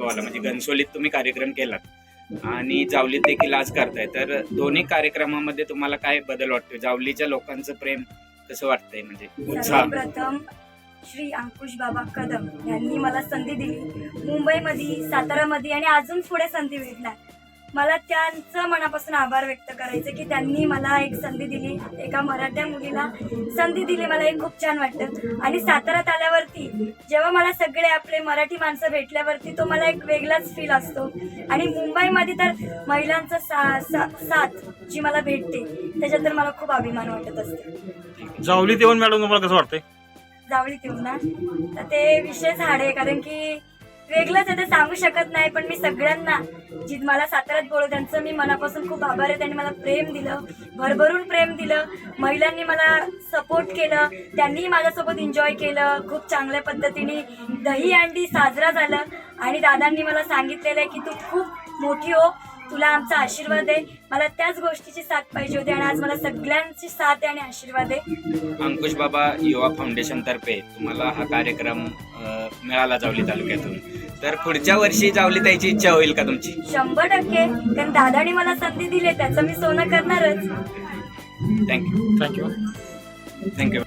महत्त्वाला म्हणजे घनसोलीत तुम्ही कार्यक्रम केलात. आणि जावलीत देखील आज करताय. तर दोन्ही कार्यक्रमामध्ये तुम्हाला काय बदल वाटतोय? जावलीच्या लोकांचं प्रेम कसं वाटतंय? म्हणजे उत्साह. सर्वप्रथम श्री अंकुश बाबा कदम यांनी मला संधी दिली. मुंबईमध्ये सातारामध्ये आणि अजून पुढे संधी भेटणार. मला त्यांचं मनापासून आभार व्यक्त करायचे की त्यांनी मला एक संधी दिली एका मराठ्या मुलीला संधी दिली. मला हे खूप छान वाटतं आणि साताऱ्यात आल्यावरती जेव्हा मला सगळे आपले मराठी माणसं भेटल्यावरती तो मला एक वेगळाच फील असतो. आणि मुंबईमध्ये तर महिलांचा सा, सा, साथ जी मला भेटते त्याच्यात तर मला खूप अभिमान वाटत असते. जावलीत येऊन मॅडम तुम्हाला कसं वाटतंय? जावळीत येऊन ना? तर ते विशेष हाड आहे कारण की वेगळंच आहे ते सांगू शकत नाही पण मी सगळ्यांना जी मला साताऱ्यात बोलव त्यांचं मी मनापासून खूप आभार आहे. त्यांनी मला प्रेम दिलं भरभरून प्रेम दिलं. महिलांनी मला सपोर्ट केलं. त्यांनीही माझ्यासोबत एन्जॉय केलं. खूप चांगल्या पद्धतीने दही अंडी साजरा झालं. आणि दादांनी मला सांगितलेलं आहे की तू खूप मोठी हो. तुला आमचा आशीर्वाद आहे. मला त्याच गोष्टीची साथ पाहिजे होती आणि आज मला सगळ्यांची साथ आहे आणि आशीर्वाद आहे. अंकुश बाबा युवा फाउंडेशन तर्फे तुम्हाला हा कार्यक्रम मिळाला जावली तालुक्यातून. तर पुढच्या वर्षी जावली त्याची इच्छा होईल का तुमची? शंभर टक्के. कारण दादाने मला संधी दिली त्याचं मी सोनं करणारच. Thank you thank you thank you